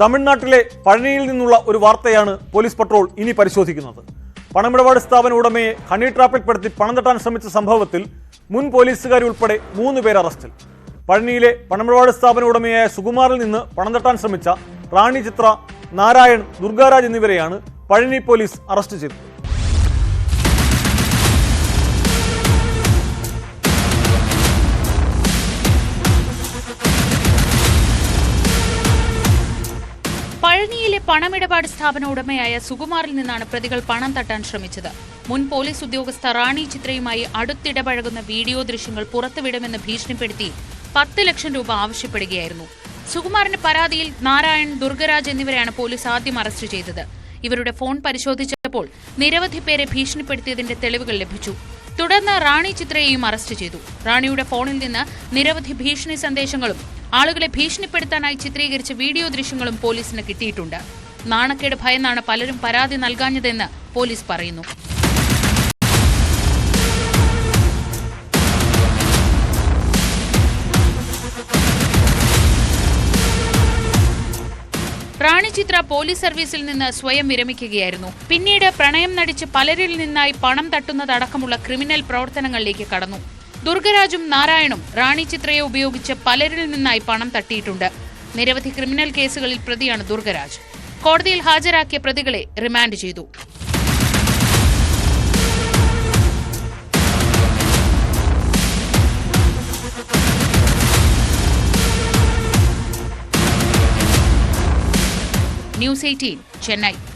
തമിഴ്നാട്ടിലെ പഴനിയിൽ നിന്നുള്ള ഒരു വാർത്തയാണ് പോലീസ് പട്രോൾ ഇനി പരിശോധിക്കുന്നത്. പണമിടപാട് സ്ഥാപന ഉടമയെ ഹണി ട്രാപ്പിൽപ്പെടുത്തി പണം തട്ടാൻ ശ്രമിച്ച സംഭവത്തിൽ മുൻ പോലീസുകാരി ഉൾപ്പെടെ മൂന്ന് പേർ അറസ്റ്റിൽ. പഴനിയിലെ പണമിടപാട് സ്ഥാപന ഉടമയായ സുകുമാറിൽ നിന്ന് പണം തട്ടാൻ ശ്രമിച്ച റാണി ചിത്ര നാരായൺ ദുർഗാരാജ് എന്നിവരെയാണ് പഴനി പോലീസ് അറസ്റ്റ് ചെയ്തത്. പഴനിയിലെ പണമിടപാട് സ്ഥാപന ഉടമയായ സുകുമാറിൽ നിന്നാണ് പ്രതികൾ പണം തട്ടാൻ ശ്രമിച്ചത്. മുൻ പോലീസ് ഉദ്യോഗസ്ഥ റാണി ചിത്രയുമായി അടുത്തിടപഴകുന്ന വീഡിയോ ദൃശ്യങ്ങൾ പുറത്തുവിടുമെന്ന് ഭീഷണിപ്പെടുത്തി പത്ത് ലക്ഷം രൂപ ആവശ്യപ്പെടുകയായിരുന്നു. സുകുമാറിന്റെ പരാതിയിൽ നാരായൺ ദുർഗരാജ് എന്നിവരെയാണ് പോലീസ് ആദ്യം അറസ്റ്റ് ചെയ്തത്. ഇവരുടെ ഫോൺ പരിശോധിച്ചപ്പോൾ നിരവധി പേരെ ഭീഷണിപ്പെടുത്തിയതിന്റെ തെളിവുകൾ ലഭിച്ചു. തുടർന്ന് റാണി ചിത്രയെയും അറസ്റ്റ് ചെയ്തു. റാണിയുടെ ഫോണിൽ നിന്ന് നിരവധി ഭീഷണി സന്ദേശങ്ങളും ആളുകളെ ഭീഷണിപ്പെടുത്താനായി ചിത്രീകരിച്ച വീഡിയോ ദൃശ്യങ്ങളും പോലീസിന് കിട്ടിയിട്ടുണ്ട്. നാണക്കേട് ഭയന്നാണ് പലരും പരാതി നൽകാഞ്ഞതെന്ന് പോലീസ് പറയുന്നു. റാണി ചിത്ര പോലീസ് സർവീസിൽ നിന്ന് സ്വയം വിരമിക്കുകയായിരുന്നു. പിന്നീട് പ്രണയം നടിച്ച് പലരിൽ നിന്നായി പണം തട്ടുന്നതടക്കമുള്ള ക്രിമിനൽ പ്രവർത്തനങ്ങളിലേക്ക് കടന്നു. ദുർഗരാജും നാരായണും റാണി ചിത്രയെ ഉപയോഗിച്ച് പലരിൽ നിന്നായി പണം തട്ടിയിട്ടുണ്ട്. നിരവധി ക്രിമിനൽ കേസുകളിൽ പ്രതിയാണ് ദുർഗരാജ്. കോടതിയിൽ ഹാജരാക്കിയ പ്രതികളെ റിമാൻഡ് ചെയ്തു. News 18, Chennai.